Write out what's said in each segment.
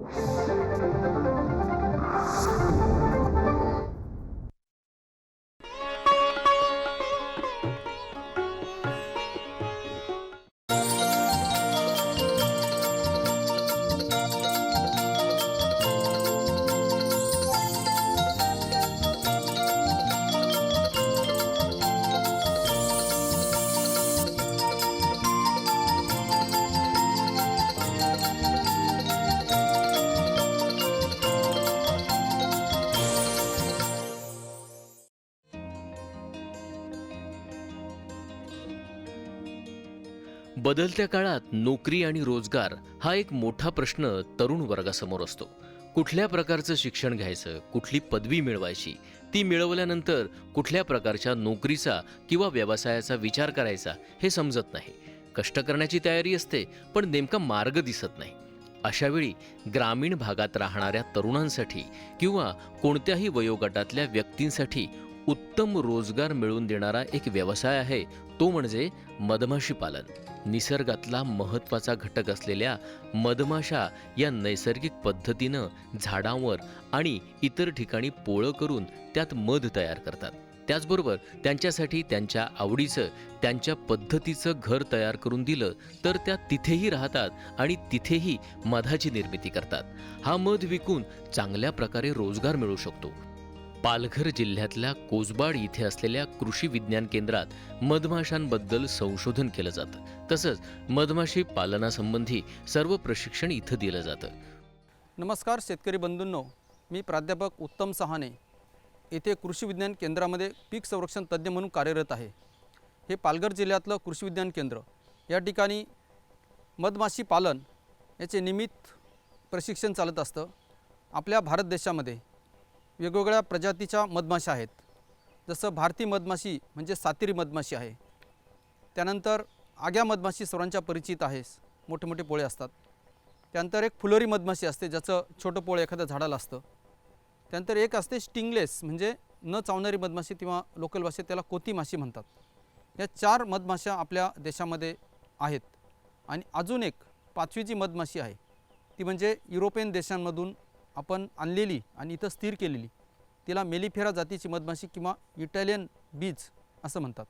Thank you. बदलत्या काळात नोकरी आणि रोजगार हा एक मोठा प्रश्न तरुण वर्गासमोर असतो. कुठल्या प्रकारचं शिक्षण घ्यायचं कुठली पदवी मिळवायची ती मिळवल्यानंतर कुठल्या प्रकारच्या नोकरीचा किंवा व्यवसायाचा विचार करायचा हे समजत नाही. कष्ट करण्याची तयारी असते पण नेमका मार्ग दिसत नाही. अशावेळी ग्रामीण भागात राहणाऱ्या तरुणांसाठी किंवा कोणत्याही वयोगटातल्या व्यक्तींसाठी उत्तम रोजगार मिळवून देणारा एक व्यवसाय आहे. तो म्हणजे मधमाशी पालन. निसर्गातला महत्त्वाचा घटक असलेल्या मधमाशा या नैसर्गिक पद्धतीनं झाडांवर आणि इतर ठिकाणी पोळं करून त्यात मध तयार करतात. त्याचबरोबर त्यांच्यासाठी त्यांच्या आवडीचं त्यांच्या पद्धतीचं घर तयार करून दिलं तर त्या तिथेही राहतात आणि तिथेही मधाची निर्मिती करतात. हा मध विकून चांगल्या प्रकारे रोजगार मिळू शकतो. पालघर जिल्ह्यातल्या कोसबाड इथे असलेल्या कृषी विज्ञान केंद्रात मधमाशांबद्दल संशोधन केलं जातं. तसंच मधमाशी पालनासंबंधी सर्व प्रशिक्षण इथं दिलं जातं. नमस्कार शेतकरी बंधूंनो. मी प्राध्यापक उत्तम सहाने येथे कृषी विज्ञान केंद्रामध्ये पीक संरक्षण तज्ज्ञ म्हणून कार्यरत आहे. हे पालघर जिल्ह्यातलं कृषी विज्ञान केंद्र. या ठिकाणी मधमाशी पालन याचे निमित्त प्रशिक्षण चालत असतं. आपल्या भारत देशामध्ये वेगवेगळ्या प्रजातीच्या मधमाशा आहेत. जसं भारती मधमाशी म्हणजे सातेरी मधमाशी आहे. त्यानंतर आग्या मधमाशी सर्वांच्या परिचित आहेस मोठे मोठे पोळे असतात. त्यानंतर एक फुलोरी मधमाशी असते ज्याचं छोटं पोळ एखाद्या झाडाला असतं. त्यानंतर एक असते स्टिंगलेस म्हणजे न चावणारी मधमाशी किंवा लोकल भाषेत त्याला कोती माशी म्हणतात. या चार मधमाशा आपल्या देशामध्ये आहेत. आणि अजून एक पाचवी जी मधमाशी आहे ती म्हणजे युरोपियन देशांमधून आपण आणलेली आणि इथं स्थिर केलेली. तिला मेलिफेरा जातीची मधमाशी किंवा इटालियन बीज असं म्हणतात.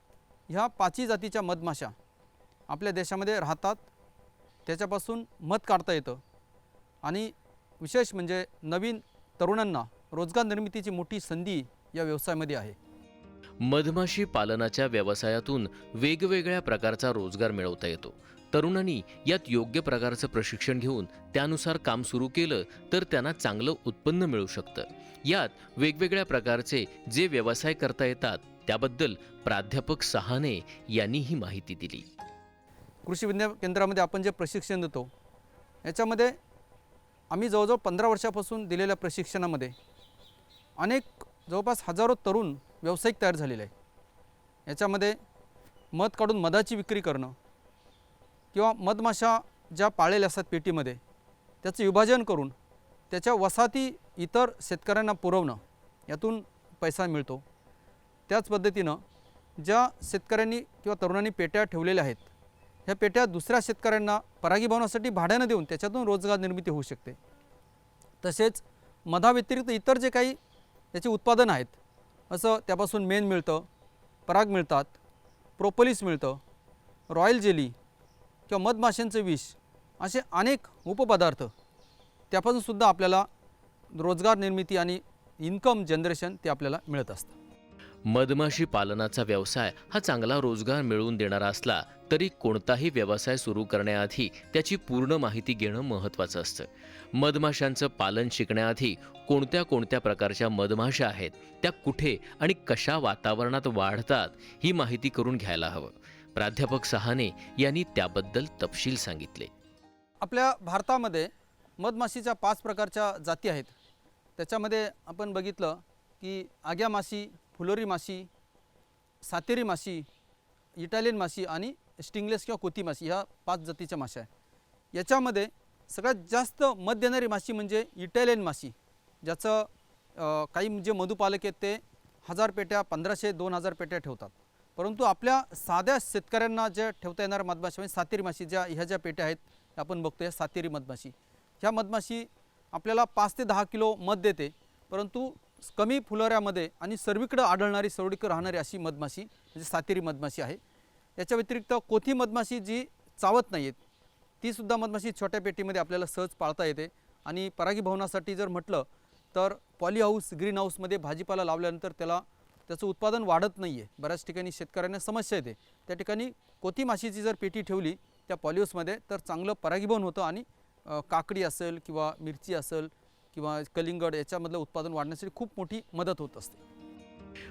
ह्या पाचही जातीच्या मधमाशा आपल्या देशामध्ये राहतात. त्याच्यापासून मध काढता येतं. आणि विशेष म्हणजे नवीन तरुणांना रोजगार निर्मितीची मोठी संधी या व्यवसायामध्ये आहे. मधमाशी पालनाच्या व्यवसायातून वेगवेगळ्या प्रकारचा रोजगार मिळवता येतो. तरुणांनी यात योग्य प्रकारचं प्रशिक्षण घेऊन त्यानुसार काम सुरू केलं तर त्यांना चांगलं उत्पन्न मिळू शकतं. यात वेगवेगळ्या प्रकारचे जे व्यवसाय करता येतात त्याबद्दल प्राध्यापक सहाने यांनी ही माहिती दिली. कृषी विज्ञान केंद्रामध्ये आपण जे प्रशिक्षण देतो याच्यामध्ये आम्ही जवळजवळ पंधरा वर्षापासून दिलेल्या प्रशिक्षणामध्ये अनेक जवळपास हजारो तरुण व्यावसायिक तयार झालेले आहे याच्यामध्ये मध काढून मधाची विक्री करणं किंवा मधमाशा ज्या पाळलेल्या असतात पेटीमध्ये त्याचं विभाजन करून त्याच्या वसाहती इतर शेतकऱ्यांना पुरवणं यातून पैसा मिळतो. त्याच पद्धतीनं ज्या शेतकऱ्यांनी किंवा तरुणांनी पेट्या ठेवलेल्या आहेत ह्या पेट्या दुसऱ्या शेतकऱ्यांना परागीभवनासाठी भाड्यानं देऊन त्याच्यातून रोजगार निर्मिती होऊ शकते. तसेच मधाव्यतिरिक्त इतर जे काही त्याचे उत्पादन आहेत असं त्यापासून मेण मिळतं पराग मिळतात प्रोपोलिस मिळतं रॉयल जेली किंवा मधमाशांचं विष असे अनेक उपपदार्थ त्यापासून सुद्धा आपल्याला रोजगार निर्मिती आणि इन्कम जनरेशन ते आपल्याला मिळत असतं. मधमाशी पालनाचा व्यवसाय हा चांगला रोजगार मिळवून देणारा असला तरी कोणताही व्यवसाय सुरू करण्याआधी त्याची पूर्ण माहिती घेणं महत्त्वाचं असतं. मधमाशांचं पालन शिकण्याआधी कोणत्या कोणत्या प्रकारच्या मधमाशा आहेत त्या कुठे आणि कशा वातावरणात वाढतात ही माहिती करून घ्यायला हवं. प्राध्यापक सहाने यांनी त्याबद्दल तपशील सांगितले. आपल्या भारतामध्ये मधमाशीच्या पाच प्रकारच्या जाती आहेत. त्याच्यामध्ये आपण बघितलं की आग्या माशी फुलोरी माशी सातेरी माशी इटालियन माशी आणि स्टिंगलेस किंवा कोती माशी ह्या पाच जातीच्या माशा आहे याच्यामध्ये सगळ्यात जास्त मध देणारी माशी म्हणजे इटालियन माशी. ज्याचं काही जे मधुपालक आहेत ते हजार पेट्या पंधराशे दोन हजार पेट्या ठेवतात. परंतु आपल्या साध्या शेतकऱ्यांना ज्या ठेवता येणाऱ्या मधमाशी म्हणजे सातेरी माशी ज्या ह्या ज्या पेट्या आहेत त्या आपण बघतो या सातेरी मधमाशी. ह्या मधमाशी आपल्याला पाच ते दहा किलो मध देते परंतु कमी फुलोऱ्यामध्ये आणि सर्वीकडं आढळणारी सर्वीकडे राहणारी अशी मधमाशी म्हणजे सातेरी मधमाशी आहे. याच्या व्यतिरिक्त कोथी मधमाशी जी चावत नाही आहेत तीसुद्धा मधमाशी छोट्या पेटीमध्ये आपल्याला सहज पाळता येते. आणि परागीभवनासाठी जर म्हटलं तर पॉली हाऊस ग्रीन हाऊसमध्ये भाजीपाला लावल्यानंतर त्याला त्याचं उत्पादन वाढत नाही आहे बऱ्याच ठिकाणी शेतकऱ्यांना समस्या येते. त्या ठिकाणी कोती माशीची जर पेटी ठेवली त्या पॉलिओसमध्ये तर चांगलं परागीभवन होतं आणि काकडी असेल किंवा मिरची असेल किंवा कलिंगड याच्यामधलं उत्पादन वाढण्यासाठी खूप मोठी मदत होत असते.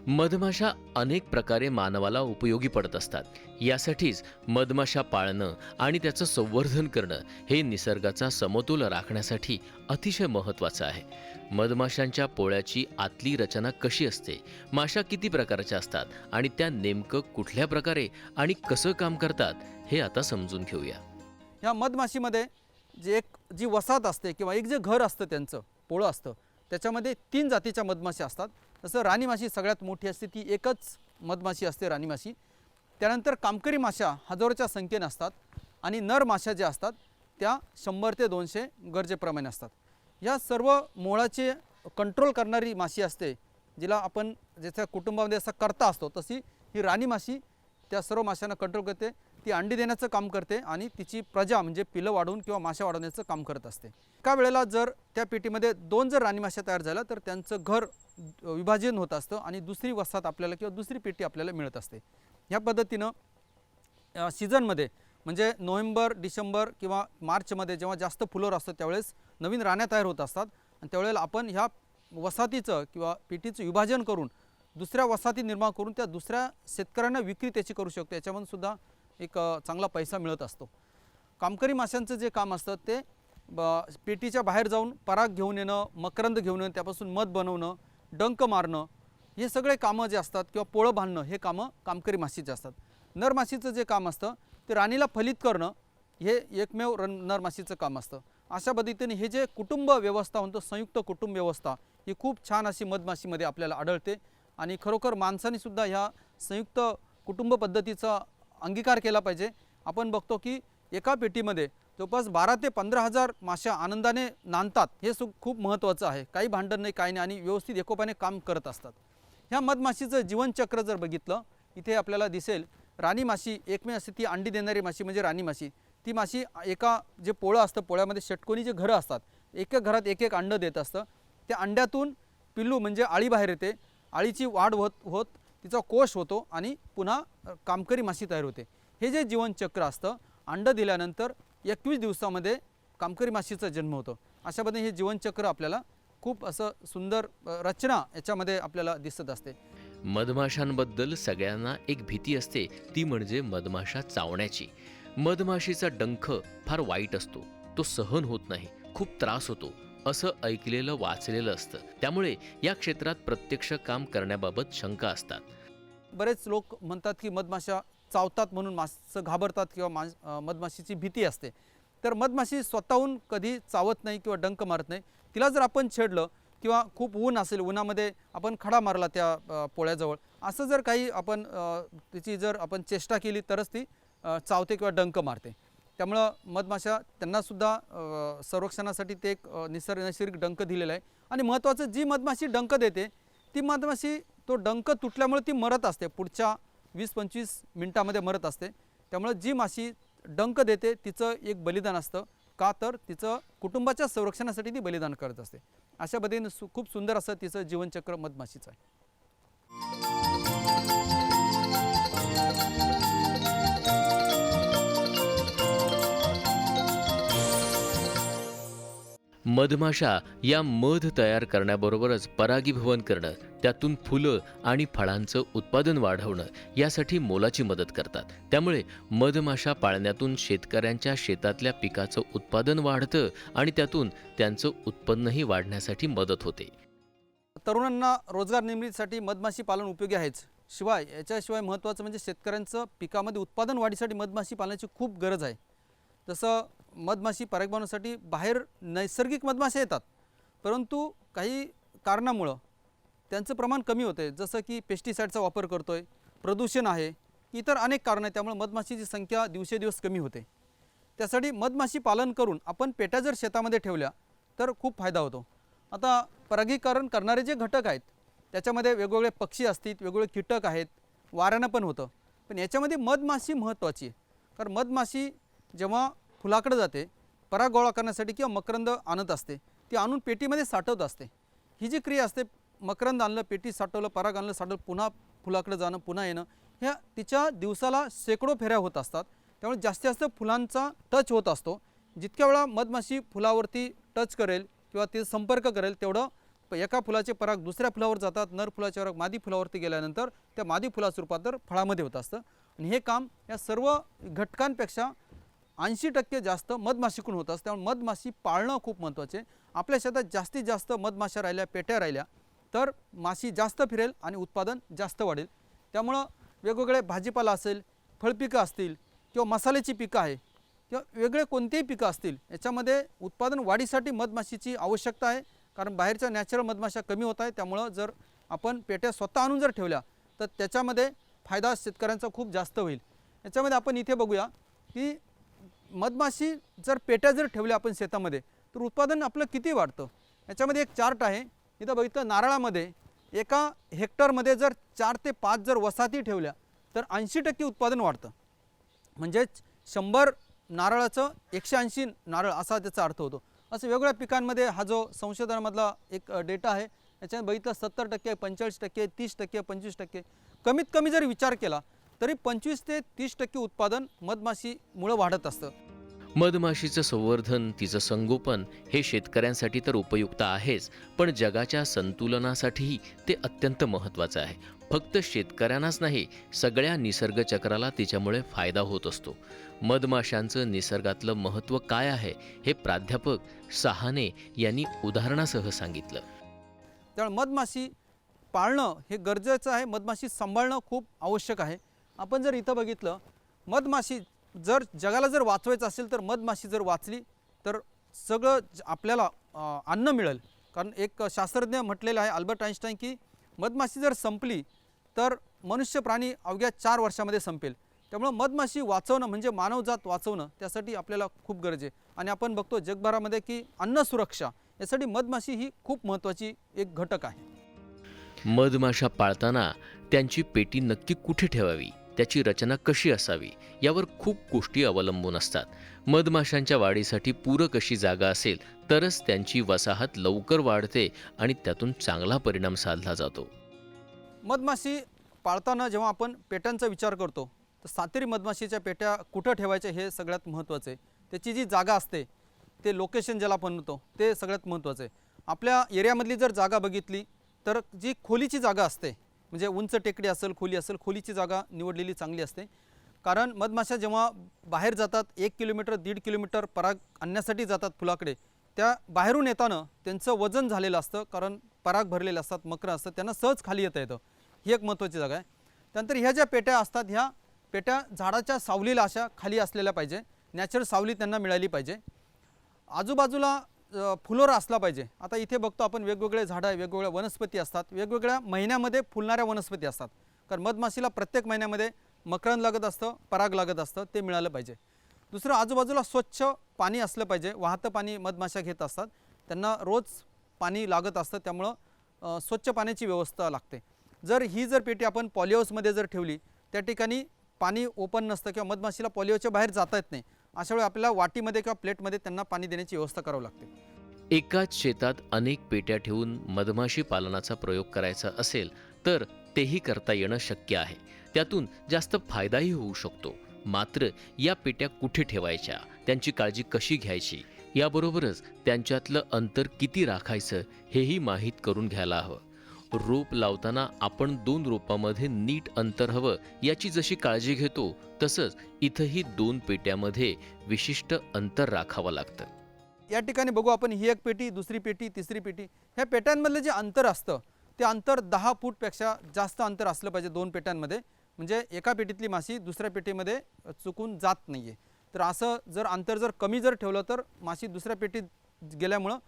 मधमाशा अनेक प्रकारे मानवाला उपयोगी पडत असतात. यासाठीच मधमाशा पाळणं आणि त्याचं संवर्धन करणं हे निसर्गाचा समतोल राखण्यासाठी अतिशय महत्त्वाचं आहे. मधमाशांच्या पोळ्याची आतली रचना कशी असते? माशा किती प्रकारच्या असतात? आणि त्या नेमकं कुठल्या प्रकारे आणि कसं काम करतात? हे आता समजून घेऊया. ह्या मधमाशीमध्ये जे एक जी वसाहत असते किंवा एक जे घर असतं त्यांचं पोळं असतं त्याच्यामध्ये तीन जातीच्या मधमाशी असतात. जसं राणी माशी सगळ्यात मोठी असते ती एकच मधमाशी असते राणी माशी. त्यानंतर कामकरी माशा हजारोच्या संख्येने असतात आणि नर माशा ज्या असतात त्या शंभर ते दोनशे गरजेप्रमाणे असतात. या सर्व मोळाचे कंट्रोल करणारी माशी असते जिला आपण जसं कुटुंबामध्ये असा करता असतो तशी ही राणी माशी त्या सर्व माशांना कंट्रोल करते. ती अंडी देण्याचं काम करते आणि तिची प्रजा म्हणजे पिलं वाढवून किंवा माशा वाढवण्याचं काम करत असते. एका वेळेला जर त्या पेटीमध्ये दोन जर राणी माशा तयार झाल्या तर त्यांचं घर विभाजन होत असतं आणि दुसरी वसाहत आपल्याला किंवा दुसरी पेटी आपल्याला मिळत असते. ह्या पद्धतीनं सीझनमध्ये म्हणजे नोव्हेंबर डिसेंबर किंवा मार्चमध्ये जेव्हा जास्त फुलोर असतं त्यावेळेस नवीन राण्या तयार होत असतात. आणि त्यावेळेला आपण ह्या वसाहतीचं किंवा पेटीचं विभाजन करून दुसऱ्या वसाहती निर्माण करून त्या दुसऱ्या शेतकऱ्यांना विक्री त्याची करू शकतो. याच्यामधून सुद्धा एक चांगला पैसा मिळत असतो. कामकरी माशांचं जे काम असतं ते ब पेटीच्या बाहेर जाऊन पराग घेऊन येणं मकरंद घेऊन येणं त्यापासून मध बनवणं डंक मारणं हे सगळे कामं जे असतात किंवा पोळं बांधणं हे कामं कामकरी माशीचे असतात. नरमाशीचं जे काम असतं ते राणीला फलित करणं हे एकमेव रन नरमाशीचं काम असतं. अशा पद्धतीने हे जे कुटुंब व्यवस्था म्हणतो संयुक्त कुटुंब व्यवस्था ही खूप छान अशी मधमाशीमध्ये आपल्याला आढळते. आणि खरोखर माणसानेसुद्धा ह्या संयुक्त कुटुंब पद्धतीचा अंगीकार केला पाहिजे. आपण बघतो की एका पेटीमध्ये जवळपास बारा ते पंधरा हजार माशा आनंदाने नांदतात. हे सु खूप महत्त्वाचं आहे. काही भांडण नाही काही नाही आणि व्यवस्थित एकोपाने काम करत असतात. ह्या मधमाशीचं जीवनचक्र जर बघितलं इथे आपल्याला दिसेल राणी माशी एकमेव असते ती अंडी देणारी माशी म्हणजे राणी माशी. ती माशी एका जे पोळं असतं पोळ्यामध्ये षटकोनी जे घरं असतात एक एक घरात एक एक अंडं देत असतं. त्या अंड्यातून पिल्लू म्हणजे आळी बाहेर येते. आळीची वाढ होत होत तिचा कोश होतो आणि पुन्हा कामकरी माशी तयार होते. हे जे जीवनचक्र असतं अंडं दिल्यानंतर एकवीस दिवसामध्ये कामकरी माशीचा जन्म होतो. अशा पद्धतीने हे जीवनचक्र आपल्याला खूप असं सुंदर रचना याच्यामध्ये आपल्याला दिसत असते. मधमाशांबद्दल सगळ्यांना एक भीती असते ती म्हणजे मधमाशा चावण्याची. मधमाशीचा डंख फार वाईट असतो तो सहन होत नाही खूप त्रास होतो असं ऐकलेलं वाचलेलं असतं. त्यामुळे या क्षेत्रात प्रत्यक्ष काम करण्याबाबत शंका असतात. बरेच लोक म्हणतात की मधमाशा चावतात म्हणून मासं घाबरतात किंवा मा मधमाशीची भीती असते. तर मधमाशी स्वतःहून कधी चावत नाही किंवा डंक मारत नाही. तिला जर आपण छेडलं किंवा खूप ऊन असेल उन्हामध्ये आपण खडा मारला त्या पोळ्याजवळ असं जर काही आपण तिची जर आपण चेष्टा केली तरच ती चावते किंवा डंक मारते. त्यामुळं मधमाशा त्यांनासुद्धा संरक्षणासाठी ते एक निसर्ग नैसर्गिक डंक दिलेलं आहे. आणि महत्त्वाचं जी मधमाशी डंक देते ती मधमाशी तो डंक तुटल्यामुळे ती मरत असते. पुढच्या वीस पंचवीस मिनटामध्ये मरत असते. त्यामुळे जी माशी डंक देते तिचं एक बलिदान असतं. का तर तिचं कुटुंबाच्या संरक्षणासाठी ती बलिदान करत असते. अशा पद्धतीने सु खूप सुंदर असं तिचं जीवनचक्र मधमाशीचं आहे. मधमाशा या मध तयार करण्याबरोबरच परागीभवन करणं त्यातून फुलं आणि फळांचं उत्पादन वाढवणं यासाठी मोलाची मदत करतात. त्यामुळे मधमाशा पाळण्यातून शेतकऱ्यांच्या शेतातल्या पिकाचं उत्पादन वाढतं आणि त्यातून त्यांचं उत्पन्नही वाढण्यासाठी मदत होते. तरुणांना रोजगार निर्मितीसाठी मधमाशी पालन उपयोगी आहेच. शिवाय याच्याशिवाय महत्त्वाचं म्हणजे शेतकऱ्यांचं पिकामध्ये उत्पादन वाढीसाठी मधमाशी पालनाची खूप गरज आहे. जसं मधमाशी परागीभवनासाठी बाहेर नैसर्गिक मधमाशा येतात. परंतु काही कारणामुळं त्यांचं प्रमाण कमी होते जसं की पेस्टिसाईडचा वापर करतो आहे प्रदूषण आहे इतर अनेक कारणं आहेत त्यामुळे मधमाशीची संख्या दिवसेदिवस कमी होते. त्यासाठी मधमाशी पालन करून आपण पेट्या जर शेतामध्ये ठेवल्या तर खूप फायदा होतो. आता परागीकरण करणारे जे घटक आहेत त्याच्यामध्ये वेगवेगळे पक्षी असतील वेगवेगळे कीटक आहेत वाऱ्यानं पण होतं. पण याच्यामध्ये मधमाशी महत्त्वाची आहे. कारण मधमाशी जेव्हा फुलाकडे जाते पराग गोळा करण्यासाठी किंवा मकरंद आणत असते ती आणून पेटीमध्ये साठवत असते. ही जी क्रिया असते मकरंद आणलं पेटी साठवलं पराग आणलं साठवलं पुन्हा फुलाकडे जाणं पुन्हा येणं ह्या तिच्या दिवसाला शेकडो फेऱ्या होत असतात. त्यामुळे जास्तीत जास्त फुलांचा टच होत असतो. जितक्या वेळा मधमाशी फुलावरती टच करेल किंवा ते संपर्क करेल तेवढं एका फुलाचे पराग दुसऱ्या फुलावर जातात नर फुलाचे पराग मादी फुलावरती गेल्यानंतर त्या मादी फुलाचं रूपांतर फळामध्ये होत असतं. आणि हे काम या सर्व घटकांपेक्षा ऐंशी टक्के जास्त मधमाशीकडून होत असतं. त्यामुळे मधमाशी पाळणं खूप महत्त्वाचे. आपल्या शेतात जास्तीत जास्त मधमाशा राहिल्या पेट्या राहिल्या तर माशी जास्त फिरेल आणि उत्पादन जास्त वाढेल. त्यामुळं वेगवेगळे भाजीपाला असेल फळपिकं असतील किंवा मसाल्याची पिकं आहे किंवा वेगळे कोणतेही पिकं असतील याच्यामध्ये उत्पादन वाढीसाठी मधमाशीची आवश्यकता आहे. कारण बाहेरच्या नॅचरल मधमाशा कमी होत आहे. त्यामुळं जर आपण पेट्या स्वतः आणून जर ठेवल्या तर त्याच्यामध्ये फायदा शेतकऱ्यांचा खूप जास्त होईल. याच्यामध्ये आपण इथे बघूया की मधमाशी जर पेट्या जर ठेवल्या आपण शेतामध्ये तर उत्पादन आपलं किती वाढतं? याच्यामध्ये एक चार्ट आहे. इथं बघितलं नारळामध्ये एका हेक्टरमध्ये जर चार ते पाच जर वसाहती ठेवल्या तर ऐंशी टक्के उत्पादन वाढतं. म्हणजेच शंभर नारळाचं एकशे ऐंशी नारळ असा त्याचा अर्थ होतो. असं वेगवेगळ्या पिकांमध्ये हा जो संशोधनामधला एक डेटा आहे याच्यात बघितलं सत्तर टक्के पंचेचाळीस टक्के तीस टक्के पंचवीस टक्के. कमीत कमी जर विचार केला तरी पंचवीस ते तीस टक्के उत्पादन मधमाशीमुळं वाढत असतं. मधमाशीचं संवर्धन तिचं संगोपन हे शेतकऱ्यांसाठी तर उपयुक्त आहेच पण जगाच्या संतुलनासाठीही ते अत्यंत महत्त्वाचं आहे. फक्त शेतकऱ्यांनाच नाही सगळ्या निसर्गचक्राला तिच्यामुळे फायदा होत असतो. मधमाशांचं निसर्गातलं महत्त्व काय आहे हे प्राध्यापक सहाने यांनी उदाहरणासह सांगितलं. त्यामुळे मधमाशी पाळणं हे गरजेचं आहे मधमाशी सांभाळणं खूप आवश्यक आहे. आपण जर इथं बघितलं मधमाशी जर जगाला जर वाचवायचं असेल तर मधमाशी जर वाचली तर सगळं ज- आपल्याला अन्न मिळेल. कारण एक शास्त्रज्ञ म्हटलेलं आहे अल्बर्ट आईन्स्टाईन की मधमाशी जर संपली तर मनुष्य प्राणी अवघ्या चार वर्षामध्ये संपेल. त्यामुळं मधमाशी वाचवणं म्हणजे मानवजात वाचवणं त्यासाठी आपल्याला खूप गरज आहे. आणि आपण बघतो जगभरामध्ये की अन्न सुरक्षा यासाठी मधमाशी ही खूप महत्त्वाची एक घटक आहे. मधमाशा पाळताना त्यांची पेटी नक्की कुठे ठेवावी? त्याची रचना कशी असावी यावर खूप गोष्टी अवलंबून असतात. मधमाशांच्या वाढीसाठी पूरक अशी जागा असेल तरच त्यांची वसाहत लवकर वाढते आणि त्यातून चांगला परिणाम साधला जातो. मधमाशी पाळताना जेव्हा आपण पेट्यांचा विचार करतो तर सातेरी मधमाशीच्या पेट्या कुठं ठेवायच्या हे सगळ्यात महत्त्वाचं. आहे त्याची जी जागा असते ते लोकेशन ज्याला आपण म्हणतो ते सगळ्यात महत्त्वाचं. आहे आपल्या एरियामधली जर जागा बघितली तर जी खोलीची जागा असते म्हणजे उंच टेकडी असेल खोली असेल खोलीची जागा निवडलेली चांगली असते. कारण मधमाशा जेव्हा बाहेर जातात एक किलोमीटर दीड किलोमीटर पराग आणण्यासाठी जातात फुलाकडे त्या बाहेरून येताना त्यांचं वजन झालेलं असतं कारण पराग भरलेले असतात मकर असतं त्यांना सहज खाली येता येतं. ही एक महत्त्वाची जागा आहे. त्यानंतर ह्या ज्या पेट्या असतात ह्या पेट्या झाडाच्या सावलीला अशा खाली असलेल्या पाहिजे. नॅचरल सावली त्यांना मिळाली पाहिजे. आजूबाजूला फुलोरा असला पाहिजे. आता इथे बघतो आपण वेगवेगळे झाडं वेगवेगळ्या वनस्पती असतात. वेगवेगळ्या महिन्यामध्ये फुलणाऱ्या वनस्पती असतात. कारण मधमाशीला प्रत्येक महिन्यामध्ये मकरंद लागत असतं पराग लागत असतं ते मिळालं पाहिजे. दुसरं आजूबाजूला स्वच्छ पाणी असलं पाहिजे. वाहतं पाणी मधमाशा घेत असतात. त्यांना रोज पाणी लागत असतं. त्यामुळं स्वच्छ पाण्याची व्यवस्था लागते. जर ही जर पेटी आपण पॉलिओसमध्ये जर ठेवली त्या ठिकाणी पाणी ओपन नसतं किंवा मधमाशीला पॉलिओच्या बाहेर जाता येत नाही. अशा वेळी आपल्याला वाटीमध्ये किंवा प्लेटमध्ये त्यांना पाणी देण्याची व्यवस्था करावी लागते. एकाच शेतात अनेक पेट्या ठेवून मधमाशी पालनाचा प्रयोग करायचा असेल तर तेही करता येणं शक्य आहे. त्यातून जास्त फायदाही होऊ शकतो. मात्र या पेट्या कुठे ठेवायच्या? त्यांची काळजी कशी घ्यायची? याबरोबरच त्यांच्यातलं अंतर किती राखायचं हेही माहीत करून घ्यायला हवं. रोप लावताना आपण दोन रोपामध्ये नीट अंतर हवं याची जशी काळजी घेतो तसंच इथंही दोन पेट्यामध्ये विशिष्ट अंतर राखावं लागतं. या ठिकाणी बघू आपण ही एक पेटी दुसरी पेटी तिसरी पेटी. ह्या पेट्यांमधलं जे अंतर असतं ते अंतर दहा फूटपेक्षा जास्त अंतर असलं पाहिजे दोन पेट्यांमध्ये. म्हणजे एका पेटीतली माशी दुसऱ्या पेटीमध्ये चुकून जात नाही आहे तर असं जर अंतर जर कमी जर ठेवलं तर माशी दुसऱ्या पेटीत गेल्यामुळं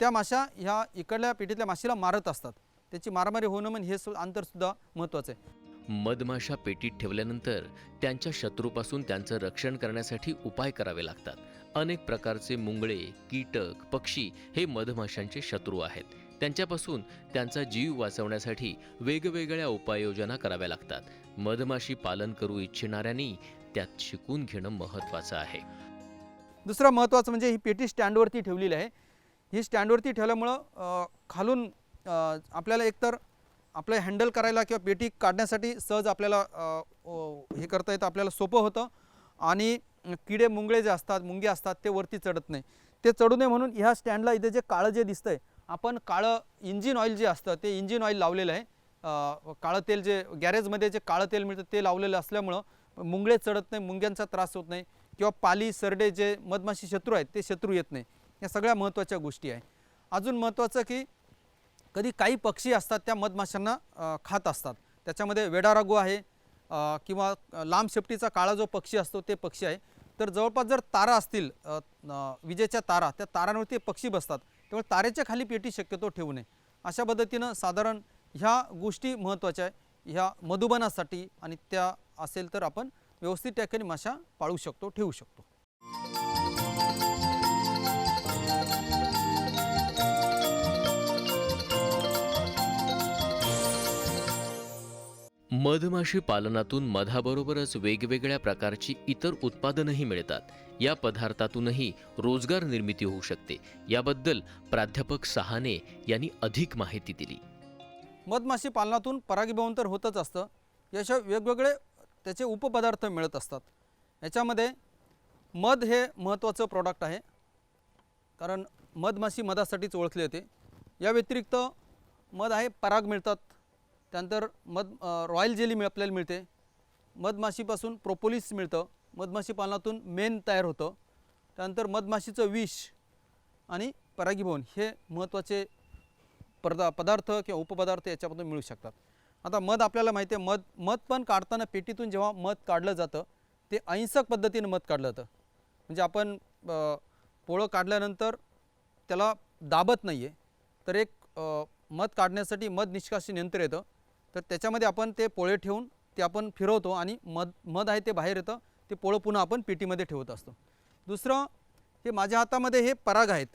त्या माशा ह्या इकडल्या पेटीतल्या माशीला मारत असतात. त्याची मारामारी होणं म्हणजे हे सु अंतरसुद्धा महत्त्वाचं आहे. मधमाशा पेटीत ठेवल्यानंतर त्यांच्या शत्रूपासून त्यांचं रक्षण करण्यासाठी उपाय करावे लागतात. अनेक प्रकारचे मुंगळे कीटक पक्षी हे मधमाशांचे शत्रू आहेत. त्यांच्यापासून त्यांचा जीव वाचवण्यासाठी वेगवेगळ्या उपाययोजना कराव्या लागतात. मधमाशी पालन करू इच्छिणाऱ्यांनी त्यात शिकून घेणं महत्त्वाचं आहे. दुसरं महत्त्वाचं म्हणजे ही पेटी स्टँडवरती ठेवलेली आहे. ही स्टँडवरती ठेवल्यामुळं अ, खालून आपल्याला एकतर आपलं हँडल करायला किंवा पेटी काढण्यासाठी सहज आपल्याला हे करता येतं आपल्याला सोपं होतं. आणि किडे मुंगळे जे असतात मुंगे असतात ते वरती चढत नाही. ते चढू नये म्हणून ह्या स्टँडला इथे जे काळं जे दिसतंय आपण काळं इंजिन ऑइल जे असतं ते इंजिन ऑइल लावलेलं आहे. काळं तेल जे गॅरेजमध्ये जे काळं तेल मिळतं ते लावलेलं असल्यामुळं मुंगळे चढत नाही मुंग्यांचा त्रास होत नाही किंवा पाली सरडे जे मधमाशी शत्रू आहेत ते शत्रू येत नाही. या सगळ्या महत्त्वाच्या गोष्टी आहे. अजून महत्त्वाचं की कधी काही पक्षी असतात त्या मधमाशांना खात असतात. त्याच्यामध्ये वेडारागू आहे किंवा लांब शेपटीचा काळा जो पक्षी असतो ते पक्षी आहे. तर जवळपास जर तारा असतील विजेच्या तारा त्या तारांवरती पक्षी बसतात. त्यामुळे तारेच्या खाली पेटी शक्यतो ठेवू नये. अशा पद्धतीनं साधारण ह्या गोष्टी महत्त्वाच्या आहे. ह्या मधुबनासाठी आणि त्या असेल तर आपण व्यवस्थित ठिकाणी माशा पाळू शकतो ठेवू शकतो. मधमाशी पालनातून मधाबरोबरच वेगवेगळ्या प्रकारची इतर उत्पादनही मिळतात. या पदार्थातूनही रोजगार निर्मिती होऊ शकते. याबद्दल प्राध्यापक सहाने यांनी अधिक माहिती दिली. मधमाशी पालनातून परागीभवन तर होतच असतं. याशिवाय वेगवेगळे त्याचे उपपदार्थ मिळत असतात. याच्यामध्ये मध हे महत्त्वाचं प्रॉडक्ट आहे. कारण मधमाशी मधासाठीच ओळखली जाते. या व्यतिरिक्त मध आहे पराग मिळतात. त्यानंतर मध रॉयल जेली मिळ आपल्याला मिळते. मधमाशीपासून प्रोपोलिस मिळतं. मधमाशी पालनातून मेन तयार होतं. त्यानंतर मधमाशीचं विष आणि परागीभवन हे महत्त्वाचे पदा पदार्थ किंवा उपपदार्थ याच्यामधून मिळू शकतात. आता मध आपल्याला माहिती आहे मध मध पण काढताना पेटीतून जेव्हा मध काढलं जातं ते अहिंसक पद्धतीनं मध काढलं जातं. म्हणजे आपण पोळं काढल्यानंतर त्याला दाबत नाही आहे तर एक मध काढण्यासाठी मध निष्कासन यंत्र येतं. तर त्याच्यामध्ये आपण ते पोळे ठेवून ते आपण फिरवतो आणि मध मध आहे ते बाहेर येतं ते पोळं पुन्हा आपण पेटीमध्ये ठेवत असतो. दुसरं हे माझ्या हातामध्ये हे पराग आहेत.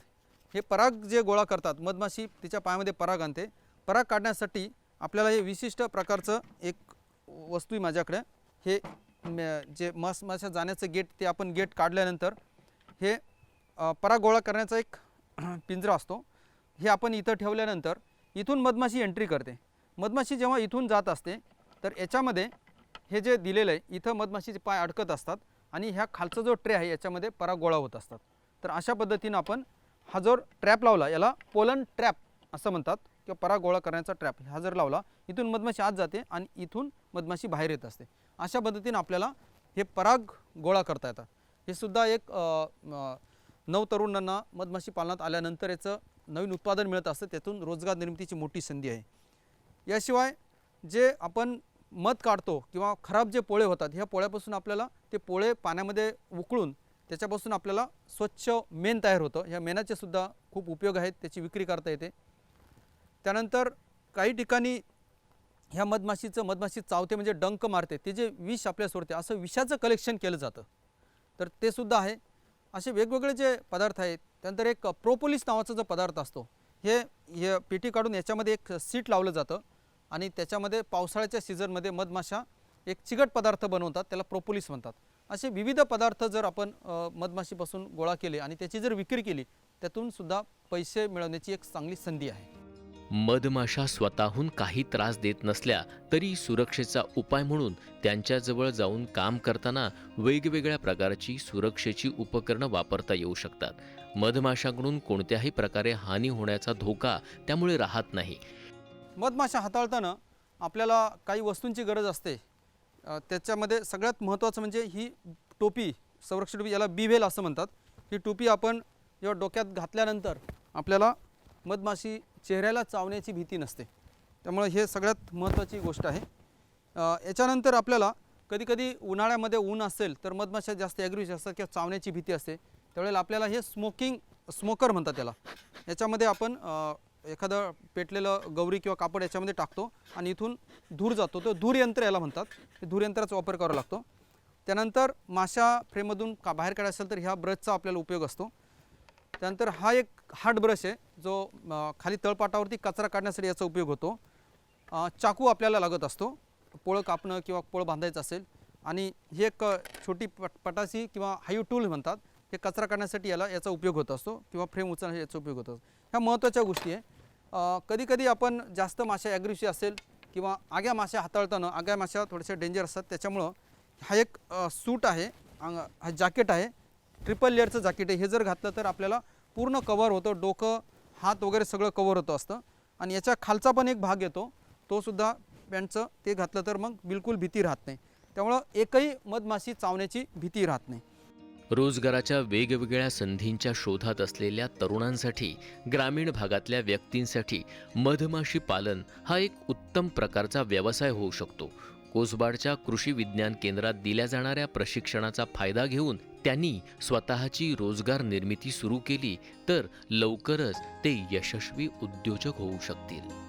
हे पराग जे गोळा करतात मधमाशी तिच्या पायामध्ये पराग आणते. पराग काढण्यासाठी आपल्याला हे विशिष्ट प्रकारचं एक वस्तू आहे माझ्याकडे. हे जे मस माशा जाण्याचं गेट ते आपण गेट काढल्यानंतर हे पराग गोळा करण्याचा एक पिंजरा असतो. हे आपण इथं ठेवल्यानंतर इथून मधमाशी एंट्री करते. मधमाशी जेव्हा इथून जात असते तर याच्यामध्ये हे जे दिलेलं आहे इथं मधमाशीचे पाय अडकत असतात आणि ह्या खालचा जो ट्रे आहे याच्यामध्ये पराग गोळा होत असतात. तर अशा पद्धतीनं आपण हा जो ट्रॅप लावला याला पोलन ट्रॅप असं म्हणतात किंवा पराग गोळा करण्याचा ट्रॅप हा जर लावला इथून मधमाशी आत जाते आणि इथून मधमाशी बाहेर येत असते. अशा पद्धतीनं आपल्याला हे पराग गोळा करता येतात. हे सुद्धा एक नवतरुणांना मधमाशी पालनात आल्यानंतर याचं नवीन उत्पादन मिळत असतं. त्यातून रोजगार निर्मितीची मोठी संधी आहे. याशिवाय जे आपण मध काढतो किंवा खराब जे पोळे होतात ह्या पोळ्यापासून आपल्याला ते पोळे पाण्यामध्ये उकळून त्याच्यापासून आपल्याला स्वच्छ मेण तयार होतं. ह्या मेणाचे सुद्धा खूप उपयोग आहेत त्याची विक्री करता येते. त्यानंतर काही ठिकाणी ह्या मधमाशीचं मधमाशी चावते म्हणजे डंक मारते. ते जे विष आपल्या सोडते असं विषाचं कलेक्शन केलं जातं. तर ते सुद्धा आहे. असे वेगवेगळे जे पदार्थ आहेत त्यानंतर एक प्रोपोलिस नावाचा जो पदार्थ असतो हे हे पेटी काढून याच्यामध्ये एक सीट लावलं जातं. आणि त्याच्यामध्ये पावसाळ्याच्या सीझनमध्ये मधमाशा एक चिकट पदार्थ बनवतात त्याला प्रोपोलिस म्हणतात. असे विविध पदार्थ जर आपण मधमाशीपासून गोळा केले आणि त्याची जर विक्री केली त्यातून सुद्धा पैसे मिळवण्याची एक चांगली संधी आहे. मधमाशा स्वतःहून काही त्रास देत नसल्या तरी सुरक्षेचा उपाय म्हणून त्यांच्याजवळ जाऊन काम करताना वेगवेगळ्या प्रकारची सुरक्षेची उपकरणं वापरता येऊ शकतात. मधमाशांकडून कोणत्याही प्रकारे हानी होण्याचा धोका त्यामुळे राहत नाही. मधमाशा हाताळताना आपल्याला काही वस्तूंची गरज असते. त्याच्यामध्ये सगळ्यात महत्त्वाचं म्हणजे ही टोपी संरक्षण टोपी याला बिवेल असं म्हणतात. ही टोपी आपण जेव्हा डोक्यात घातल्यानंतर आपल्याला मधमाशी चेहऱ्याला चावण्याची भीती नसते. त्यामुळे हे सगळ्यात महत्त्वाची गोष्ट आहे. याच्यानंतर आपल्याला कधीकधी उन्हाळ्यामध्ये ऊन असेल तर मधमाशा जास्त ॲग्रेसिव्ह असतात किंवा चावण्याची भीती असते. त्यावेळेला आपल्याला हे स्मोकिंग स्मोकर म्हणतात त्याला. याच्यामध्ये आपण एखादं पेटलेलं गौरी किंवा कापड याच्यामध्ये टाकतो आणि इथून धूर जातो. तो धूर यंत्र याला म्हणतात. धूर यंत्राचा वापर करावा लागतो. त्यानंतर माशा फ्रेममधून का बाहेर काढायचं असेल तर ह्या ब्रशचा आपल्याला उपयोग असतो. त्यानंतर हा एक हार्ड ब्रश आहे जो खाली तळपाटावरती कचरा काढण्यासाठी याचा उपयोग होतो. चाकू आपल्याला लागत असतो. पोळं कापणं किंवा पोळं बांधायचं असेल. आणि ही एक छोटी पट पटासी किंवा हायू टूल म्हणतात. हे कचरा काढण्यासाठी याला याचा उपयोग होत असतो किंवा फ्रेम उचलण्यासाठी याचा उपयोग होत असतो. ह्या महत्त्वाच्या गोष्टी आहे. कधीकधी आपण जास्त माशा ॲग्रेसिव्ह असेल किंवा आग्या माशा हाताळताना आग्या माशा थोड्याशा डेंजर असतात. त्याच्यामुळं हा एक सूट आहे हा जॅकेट आहे. ट्रिपल लेअरचं जॅकेट आहे. हे जर घातलं तर आपल्याला पूर्ण कवर होतं. डोकं हात वगैरे सगळं कवर होतं असतं. आणि याच्या खालचा पण एक भाग येतो. तो सुद्धा पॅन्टचं ते घातलं तर मग बिलकुल भीती राहत नाही. त्यामुळं एकही मधमाशी चावण्याची भीती राहत नाही. रोजगाराच्या वेगवेगळ्या संधींच्या शोधात असलेल्या तरुणांसाठी ग्रामीण भागातल्या व्यक्तींसाठी मधमाशी पालन हा एक उत्तम प्रकारचा व्यवसाय होऊ शकतो. कोसबाडच्या कृषी विज्ञान केंद्रात दिल्या जाणाऱ्या प्रशिक्षणाचा फायदा घेऊन त्यांनी स्वतःची रोजगार निर्मिती सुरू केली तर लवकरच ते यशस्वी उद्योजक होऊ शकतील.